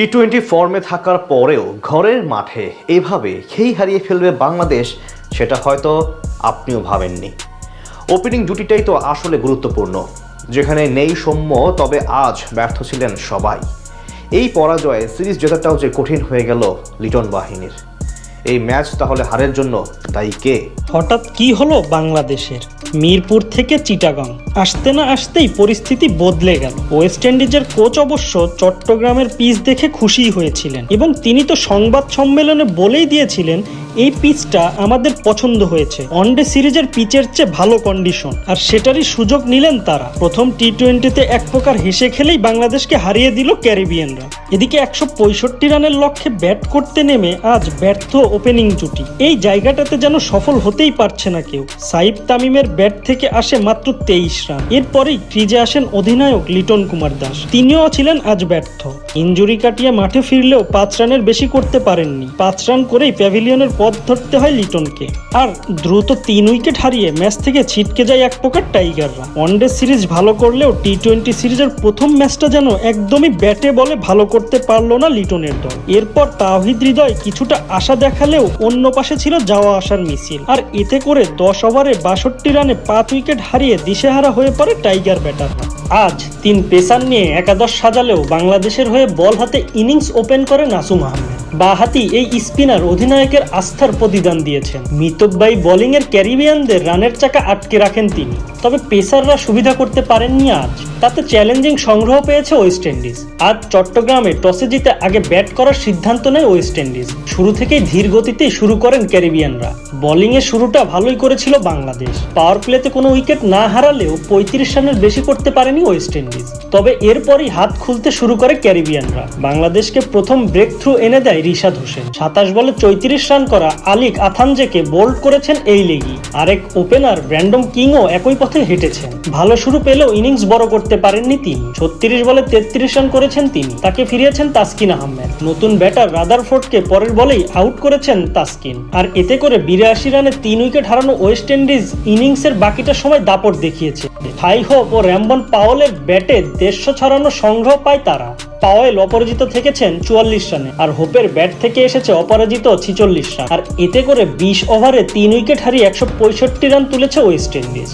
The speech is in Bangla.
টি টোয়েন্টি ফর্মে থাকার পরেও ঘরের মাঠে এভাবে খেই হারিয়ে ফেলবে বাংলাদেশ, সেটা হয়তো আপনিও ভাবেননি। ওপেনিং জুটিটাই তো আসলে গুরুত্বপূর্ণ, যেখানে নেই সৌম্য, তবে আজ ব্যর্থ ছিলেন সবাই। এই পরাজয়ে সিরিজ জেতাটাও যে কঠিন হয়ে গেল লিটন বাহিনীর। এই ম্যাচ তাহলে হারের জন্য তাই কে? হঠাৎ কি হলো বাংলাদেশের? মিরপুর থেকে চিটাগাং। আসতে না আসতেই পরিস্থিতি বদলে গেল। ওয়েস্ট ইন্ডিজের কোচ অবশ্য চট্টগ্রামের পিচ দেখে খুশি হয়েছিলেন এবং তিনি তো সংবাদ সম্মেলনে বলেই দিয়েছিলেন, এই পিচটা আমাদের পছন্দ হয়েছে। ওয়ানডে সিরিজের পিচের চেয়ে ভালো কন্ডিশন আর সেটারই সুযোগ নিলেন তারা। প্রথম টি টোয়েন্টিতে এক প্রকার হেসে খেলেই বাংলাদেশকে হারিয়ে দিল ক্যারিবিয়ানরা। এদিকে একশো পঁয়ষট্টি রানের লক্ষ্যে ব্যাট করতে নেমে আজ ব্যর্থ ওপেনিং জুটি। এই জায়গাটাতে যেন সফল হতেই পারছে না কেউ। সাইফ তামিমের ব্যাট থেকে আসে মাত্র তেইশ। রান এরপরেই ক্রিজে আসেন অধিনায়ক লিটন কুমার দাস। তিনিও ছিলেন আজ ব্যর্থ। ইঞ্জুরি কাটিয়ে মাঠে ফিরলেও পাঁচ রানের বেশি করতে পারেননি। পাঁচ রান করেই প্যাভিলিয়নের পথ ধরতে হয় লিটনকে। আর দ্রুত তিন উইকেট হারিয়ে ম্যাচ থেকে ছিটকে যায় এক প্রকার টাইগাররা। ওয়ানডে সিরিজ ভালো করলেও টি টোয়েন্টি সিরিজের প্রথম ম্যাচটা যেন একদমই ব্যাটে বলে ভালো করতে পারল না লিটনের দল। এরপর তাওহিদ হৃদয় কিছুটা আশা দেখালেও অন্য পাশে ছিল যাওয়া আসার মিছিল। আর এতে করে দশ ওভারে বাষট্টি রানে পাঁচ উইকেট হারিয়ে দিশেহারা হয়ে পড়ে টাইগার ব্যাটাররা আজ তিন পেসার নিয়ে একাদশ সাজালেও বাংলাদেশের হয়ে বল হাতে ইনিংস ওপেন করে নাসুম আহমেদ। বাহাতি এই স্পিনার অধিনায়কের আস্থার প্রতিদান দিয়েছেন। মিতব্যয়ী বোলিংয়ের ক্যারিবিয়ানদের রানের চাকা আটকে রাখেন তিনি। তবে পেসাররা সুবিধা করতে পারেননি আজ। তাতে চ্যালেঞ্জিং সংগ্রহ পেয়েছে ওয়েস্ট ইন্ডিজ। আজ চট্টগ্রামে টসে জিতে আগে ব্যাট করার সিদ্ধান্ত নেয় ওয়েস্ট ইন্ডিজ। শুরু থেকেই ধীর গতিতেই শুরু করেন ক্যারিবিয়ানরা। বোলিংয়ের শুরুটা ভালোই করেছিল বাংলাদেশ। পাওয়ার প্লেতে কোনো উইকেট না হারালেও পঁয়ত্রিশ রানের বেশি করতে পারেনি ওয়েস্ট ইন্ডিজ তবে এরপরই হাত খুলতে শুরু করে ক্যারিবিয়ানরা। বাংলাদেশকে প্রথম ব্রেক থ্রু এনে দেয় রিশাদ হোসেন। সাতাশ বলে চৌত্রিশ রান করা আলিক আথানজেকে বোল্ড করেছেন এই লেগি। আরেক ওপেনার ব্র্যান্ডম কিংও একই পথে হেঁটেছেন। ভালো শুরু পেলেও ইনিংস বড় করতে পারেননি তিনি। ছত্রিশ বলে তেত্রিশ রান করেছেন তিনি। তাকে ফিরিয়েছেন তাসকিন আহমেদ। নতুন ব্যাটার রাদারফোর্ডকে পরের বলেই আউট করেছেন তাসকিন। আর এতে করে বিরাশি রানে তিন উইকেট হারানো ওয়েস্ট ইন্ডিজ ইনিংসের বাকিটা সময় দাপট দেখিয়েছে। হাই হোপ ও র্যাম্বন পাওয়েলের ব্যাটে দেড়শো ছড়ানো সংগ্রহ পায় তারা। পাওয়েল অপরাজিত থেকেছেন চুয়াল্লিশ রানে আর হোপের ব্যাট থেকে এসেছে অপরাজিত ছিচল্লিশ রান। আর এতে করে বিশ ওভারে তিন উইকেট হারিয়ে একশো পঁয়ষট্টি রান তুলেছে ওয়েস্ট ইন্ডিজ।